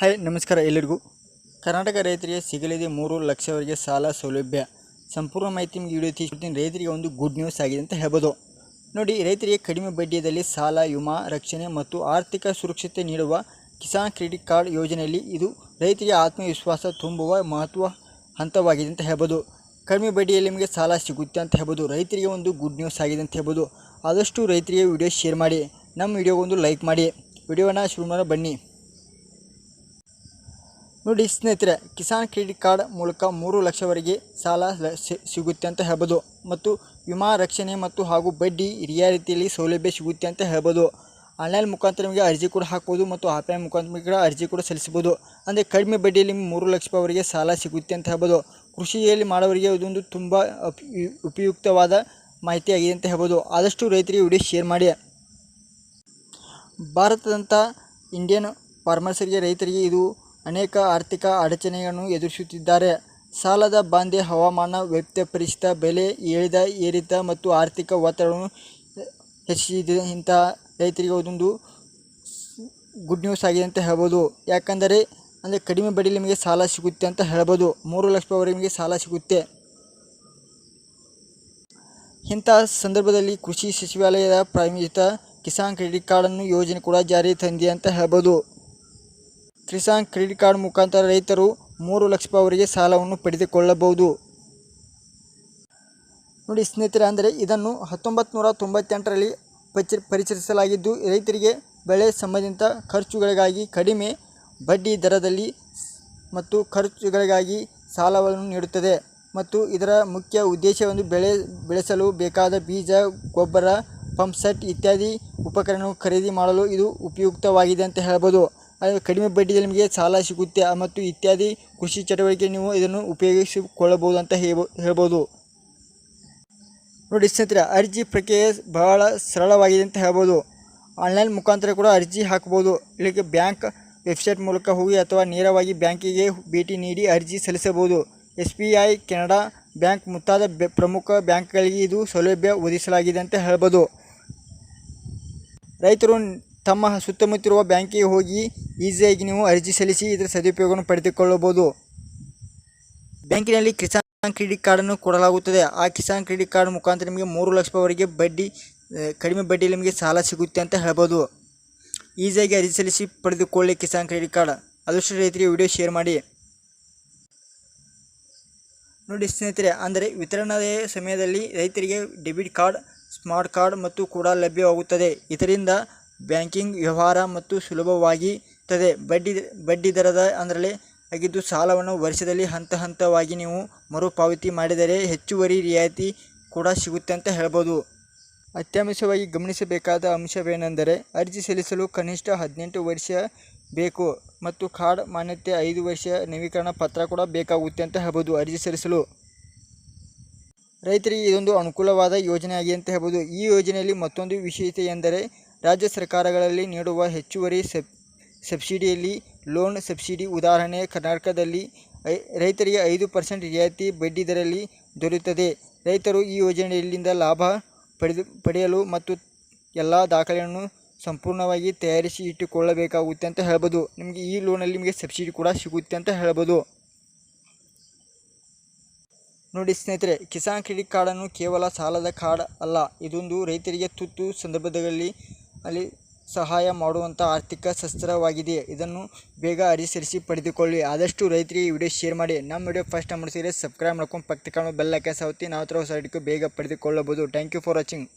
Hi, ನಮಸ್ಕಾರ ಎಲ್ಲರಿಗೂ. ಕರ್ನಾಟಕ ರೈತರಿಗೆ ಸಿಗಲಿದೆ ಮೂರು ಲಕ್ಷವರೆಗೆ ಸಾಲ ಸೌಲಭ್ಯ. ಸಂಪೂರ್ಣ ಮಾಹಿತಿ ನಿಮಗೆ ವಿಡಿಯೋ ರೈತರಿಗೆ ಒಂದು ಗುಡ್ ನ್ಯೂಸ್ ಆಗಿದೆ ಅಂತ ಹೇಳ್ಬೋದು. ನೋಡಿ, ರೈತರಿಗೆ ಕಡಿಮೆ ಬಡ್ಡಿಯಲ್ಲಿ ಸಾಲ, ವಿಮಾ, ರಕ್ಷಣೆ ಮತ್ತು ಆರ್ಥಿಕ ಸುರಕ್ಷತೆ ನೀಡುವ ಕಿಸಾನ್ ಕ್ರೆಡಿಟ್ ಕಾರ್ಡ್ ಯೋಜನೆಯಲ್ಲಿ ಇದು ರೈತರಿಗೆ ಆತ್ಮವಿಶ್ವಾಸ ತುಂಬುವ ಮಹತ್ವ ಹಂತವಾಗಿದೆ ಅಂತ ಹೇಳ್ಬೋದು. ಕಡಿಮೆ ಬಡ್ಡಿಯಲ್ಲಿ ನಿಮಗೆ ಸಾಲ ಸಿಗುತ್ತೆ ಅಂತ ಹೇಳ್ಬೋದು. ರೈತರಿಗೆ ಒಂದು ಗುಡ್ ನ್ಯೂಸ್ ಆಗಿದೆ ಅಂತ ಹೇಳ್ಬೋದು. ಆದಷ್ಟು ರೈತರಿಗೆ ವಿಡಿಯೋ ಶೇರ್ ಮಾಡಿ. ನಮ್ಮ ವಿಡಿಯೋಗೊಂದು ಲೈಕ್ ಮಾಡಿ. ವಿಡಿಯೋನ ಶುರು ಮಾಡೋ ಬನ್ನಿ. ನೋಡಿ ಸ್ನೇಹಿತರೆ, ಕಿಸಾನ್ ಕ್ರೆಡಿಟ್ ಕಾರ್ಡ್ ಮೂಲಕ ಮೂರು ಲಕ್ಷವರೆಗೆ ಸಾಲ ಸಿಗುತ್ತೆ ಅಂತ ಹೇಳ್ಬೋದು. ಮತ್ತು ವಿಮಾ ರಕ್ಷಣೆ ಮತ್ತು ಹಾಗೂ ಬಡ್ಡಿ ರಿಯಾಯಿತಿಯಲ್ಲಿ ಸೌಲಭ್ಯ ಸಿಗುತ್ತೆ ಅಂತ ಹೇಳ್ಬೋದು. ಆನ್ಲೈನ್ ಮುಖಾಂತರ ನಿಮಗೆ ಅರ್ಜಿ ಕೂಡ ಹಾಕ್ಬೋದು ಮತ್ತು ಆಫ್ಲೈನ್ ಮುಖಾಂತರ ಕೂಡ ಅರ್ಜಿ ಕೂಡ ಸಲ್ಲಿಸ್ಬೋದು ಅಂದರೆ ಕಡಿಮೆ ಬಡ್ಡಿಯಲ್ಲಿ ಮೂರು ಲಕ್ಷ ರೂಪಾಯಿವರೆಗೆ ಸಾಲ ಸಿಗುತ್ತೆ ಅಂತ ಹೇಳ್ಬೋದು. ಕೃಷಿಯಲ್ಲಿ ಮಾಡೋರಿಗೆ ಇದೊಂದು ತುಂಬ ಉಪಯುಕ್ತವಾದ ಮಾಹಿತಿಯಾಗಿದೆ ಅಂತ ಹೇಳ್ಬೋದು. ಆದಷ್ಟು ರೈತರಿಗೆ ವಿಡಿಯೋ ಶೇರ್ ಮಾಡಿ. ಭಾರತದಂಥ ಇಂಡಿಯನ್ ಫಾರ್ಮರ್ಸರಿಗೆ ರೈತರಿಗೆ ಇದು ಅನೇಕ ಆರ್ಥಿಕ ಅಡಚಣೆಗಳನ್ನು ಎದುರಿಸುತ್ತಿದ್ದಾರೆ. ಸಾಲದ ಬಾಂಧೆ ಹವಾಮಾನ ವ್ಯಕ್ತಪರಿಸಿದ ಬೆಲೆ ಏರಿದ ಏರಿತ ಮತ್ತು ಆರ್ಥಿಕ ಒತ್ತಡವನ್ನು ಹೆಚ್ಚಿಸಿದ ಇಂತಹ ರೈತರಿಗೆ ಅದೊಂದು ಗುಡ್ ನ್ಯೂಸ್ ಆಗಿದೆ ಅಂತ ಹೇಳ್ಬೋದು. ಯಾಕಂದರೆ, ಅಂದರೆ ಕಡಿಮೆ ಬಡ್ಡಿ ನಿಮಗೆ ಸಾಲ ಸಿಗುತ್ತೆ ಅಂತ ಹೇಳ್ಬೋದು. ಮೂರು ಲಕ್ಷ ರೂಪಾಯಿವರೆಗೆ ನಿಮಗೆ ಸಾಲ ಸಿಗುತ್ತೆ. ಇಂಥ ಸಂದರ್ಭದಲ್ಲಿ ಕೃಷಿ ಸಚಿವಾಲಯದ ಪ್ರಾಯೋಜಿತ ಕಿಸಾನ್ ಕ್ರೆಡಿಟ್ ಕಾರ್ಡನ್ನು ಯೋಜನೆ ಕೂಡ ಜಾರಿ ತಂದಿದೆ ಅಂತ ಹೇಳ್ಬೋದು. ಕಿಸಾನ್ ಕ್ರೆಡಿಟ್ ಕಾರ್ಡ್ ಮುಖಾಂತರ ರೈತರು ಮೂರು ಲಕ್ಷ ರೂಪಾಯಿವರೆಗೆ ಸಾಲವನ್ನು ಪಡೆದುಕೊಳ್ಳಬಹುದು. ನೋಡಿ ಸ್ನೇಹಿತರೆ, ಅಂದರೆ ಇದನ್ನು ಹತ್ತೊಂಬತ್ತು ನೂರ ತೊಂಬತ್ತೆಂಟರಲ್ಲಿ ಪಚ ಪರಿಚಯಿಸಲಾಗಿದ್ದು ರೈತರಿಗೆ ಬೆಳೆ ಸಂಬಂಧಿತ ಖರ್ಚುಗಳಿಗಾಗಿ ಕಡಿಮೆ ಬಡ್ಡಿ ದರದಲ್ಲಿ ಮತ್ತು ಖರ್ಚುಗಳಿಗಾಗಿ ಸಾಲವನ್ನು ನೀಡುತ್ತದೆ. ಮತ್ತು ಇದರ ಮುಖ್ಯ ಉದ್ದೇಶವನ್ನು ಬೆಳೆ, ಬೆಳೆಸಲು ಬೇಕಾದ ಬೀಜ, ಗೊಬ್ಬರ ಪಂಪ್ ಸೆಟ್ ಇತ್ಯಾದಿ ಉಪಕರಣವನ್ನು ಖರೀದಿ ಮಾಡಲು ಇದು ಉಪಯುಕ್ತವಾಗಿದೆ ಅಂತ ಹೇಳ್ಬೋದು. ಕಡಿಮೆ ಬಡ್ಡಿಯಲ್ಲಿ ನಿಮಗೆ ಸಾಲ ಸಿಗುತ್ತೆ ಮತ್ತು ಇತ್ಯಾದಿ ಕೃಷಿ ಚಟುವಟಿಕೆ ನೀವು ಇದನ್ನು ಉಪಯೋಗಿಸಿಕೊಳ್ಳಬಹುದು ಅಂತ ಹೇಳ್ಬೋ, ಹೇಳ್ಬೋದು. ನೋಡಿ ಸ್ನೇಹಿತರೆ, ಅರ್ಜಿ ಪ್ರಕ್ರಿಯೆ ಬಹಳ ಸರಳವಾಗಿದೆ ಅಂತ ಹೇಳ್ಬೋದು. ಆನ್ಲೈನ್ ಮುಖಾಂತರ ಕೂಡ ಅರ್ಜಿ ಹಾಕ್ಬೋದು. ಇಲ್ಲಿಗೆ ಬ್ಯಾಂಕ್ ವೆಬ್ಸೈಟ್ ಮೂಲಕ ಹೋಗಿ ಅಥವಾ ನೇರವಾಗಿ ಬ್ಯಾಂಕಿಗೆ ಭೇಟಿ ನೀಡಿ ಅರ್ಜಿ ಸಲ್ಲಿಸಬಹುದು. S B I, Canara bank ಮುಂತಾದ ಪ್ರಮುಖ ಬ್ಯಾಂಕ್ಗಳಿಗೆ ಇದು ಸೌಲಭ್ಯ ಒದಗಿಸಲಾಗಿದೆ ಅಂತ ಹೇಳ್ಬೋದು. ರೈತರು ತಮ್ಮ ಸುತ್ತಮುತ್ತಿರುವ ಬ್ಯಾಂಕಿಗೆ ಹೋಗಿ ಈಸಿಯಾಗಿ ನೀವು ಅರ್ಜಿ ಸಲ್ಲಿಸಿ ಇದರ ಸದುಪಯೋಗವನ್ನು ಪಡೆದುಕೊಳ್ಳಬಹುದು. ಬ್ಯಾಂಕಿನಲ್ಲಿ ಕಿಸಾನ್ ಕ್ರೆಡಿಟ್ ಕಾರ್ಡನ್ನು ಕೊಡಲಾಗುತ್ತದೆ. ಆ ಕಿಸಾನ್ ಕ್ರೆಡಿಟ್ ಕಾರ್ಡ್ ಮುಖಾಂತರ ನಿಮಗೆ ಮೂರು ಲಕ್ಷ ರೂಪಾಯಿವರೆಗೆ ಬಡ್ಡಿ ಕಡಿಮೆ ಬಡ್ಡಿಯಲ್ಲಿ ನಿಮಗೆ ಸಾಲ ಸಿಗುತ್ತೆ ಅಂತ ಹೇಳ್ಬೋದು ಈಸಿಯಾಗಿ ಅರ್ಜಿ ಸಲ್ಲಿಸಿ ಪಡೆದುಕೊಳ್ಳಿ ಕಿಸಾನ್ ಕ್ರೆಡಿಟ್ ಕಾರ್ಡ್. ಆದಷ್ಟು ರೈತರಿಗೆ ವಿಡಿಯೋ ಶೇರ್ ಮಾಡಿ. ನೋಡಿ ಸ್ನೇಹಿತರೆ, ಅಂದರೆ ವಿತರಣೆಯ ಸಮಯದಲ್ಲಿ ರೈತರಿಗೆ ಡೆಬಿಟ್ ಕಾರ್ಡ್, ಸ್ಮಾರ್ಟ್ ಕಾರ್ಡ್ ಮತ್ತು ಕೂಡ ಲಭ್ಯವಾಗುತ್ತದೆ. ಇದರಿಂದ ಬ್ಯಾಂಕಿಂಗ್ ವ್ಯವಹಾರ ಮತ್ತು ಸುಲಭವಾಗುತ್ತದೆ. ಬಡ್ಡಿ ಬಡ್ಡಿ ದರದ ಅಂದರಲ್ಲಿ ಆಗಿದ್ದು ಸಾಲವನ್ನು ವರ್ಷದಲ್ಲಿ ಹಂತ ಹಂತವಾಗಿ ನೀವು ಮರುಪಾವತಿ ಮಾಡಿದರೆ ಹೆಚ್ಚುವರಿ ರಿಯಾಯಿತಿ ಕೂಡ ಸಿಗುತ್ತೆ ಅಂತ ಹೇಳ್ಬೋದು. ಅತ್ಯಂಶವಾಗಿ ಗಮನಿಸಬೇಕಾದ ಅಂಶವೇನೆಂದರೆ ಅರ್ಜಿ ಸಲ್ಲಿಸಲು ಕನಿಷ್ಠ ಹದಿನೆಂಟು ವರ್ಷ ಬೇಕು ಮತ್ತು ಕಾರ್ಡ್ ಮಾನ್ಯತೆ ಐದು ವರ್ಷ ನವೀಕರಣ ಪತ್ರ ಕೂಡ ಬೇಕಾಗುತ್ತೆ ಅಂತ ಹೇಳ್ಬೋದು ಅರ್ಜಿ ಸಲ್ಲಿಸಲು. ರೈತರಿಗೆ ಇದೊಂದು ಅನುಕೂಲವಾದ ಯೋಜನೆಯಾಗಿದೆ ಅಂತ ಹೇಳ್ಬೋದು. ಈ ಯೋಜನೆಯಲ್ಲಿ ಮತ್ತೊಂದು ವಿಶೇಷತೆ ಎಂದರೆ ರಾಜ್ಯ ಸರ್ಕಾರಗಳಲ್ಲಿ ನೀಡುವ ಹೆಚ್ಚುವರಿ ಸಬ್, ಸಬ್ಸಿಡಿಯಲ್ಲಿ ಲೋನ್ ಸಬ್ಸಿಡಿ ಉದಾಹರಣೆ, ಕರ್ನಾಟಕದಲ್ಲಿ ರೈತರಿಗೆ ಐದು ಪರ್ಸೆಂಟ್ ರಿಯಾಯಿತಿ ಬಡ್ಡಿ ದರಲ್ಲಿ ದೊರೆಯುತ್ತದೆ. ರೈತರು ಈ ಯೋಜನೆಯಲ್ಲಿಂದ ಲಾಭ ಪಡೆದು, ಪಡೆಯಲು ಮತ್ತು ಎಲ್ಲ ದಾಖಲೆಯನ್ನು ಸಂಪೂರ್ಣವಾಗಿ ತಯಾರಿಸಿ ಇಟ್ಟುಕೊಳ್ಳಬೇಕಾಗುತ್ತೆ ಅಂತ ಹೇಳ್ಬೋದು. ನಿಮಗೆ ಈ ಲೋನಲ್ಲಿ ನಿಮಗೆ ಸಬ್ಸಿಡಿ ಕೂಡ ಸಿಗುತ್ತೆ ಅಂತ ಹೇಳ್ಬೋದು. ನೋಡಿ ಸ್ನೇಹಿತರೆ, ಕಿಸಾನ್ ಕ್ರೆಡಿಟ್ ಕಾರ್ಡನ್ನು ಕೇವಲ ಸಾಲದ ಕಾರ್ಡ್ ಅಲ್ಲ, ಇದೊಂದು ರೈತರಿಗೆ ತುತ್ತು ಸಂದರ್ಭದಲ್ಲಿ ಅಲ್ಲಿ ಸಹಾಯ ಮಾಡುವಂಥ ಆರ್ಥಿಕ ಶಸ್ತ್ರವಾಗಿದೆ. ಇದನ್ನು ಬೇಗ ಅರಿಸರಿಸಿ ಪಡೆದುಕೊಳ್ಳಿ. ಆದಷ್ಟು ರೈತರಿಗೆ ಈ ವಿಡಿಯೋ ಶೇರ್ ಮಾಡಿ. ನಮ್ಮ ವಿಡಿಯೋ ಫಸ್ಟ್ ಮಾಡಿಸಿದರೆ ಸಬ್ಸ್ಕ್ರೈಬ್ ಮಾಡ್ಕೊಂಡು ಪಕ್ಕ ಬೆಲ್ ಐಕಾನ್ ಸಾವತ್ತಿ, ನಾವು ಹತ್ರ ಹೊಸ ಬೇಗ ಪಡೆದುಕೊಳ್ಳಬಹುದು. Thank you for watching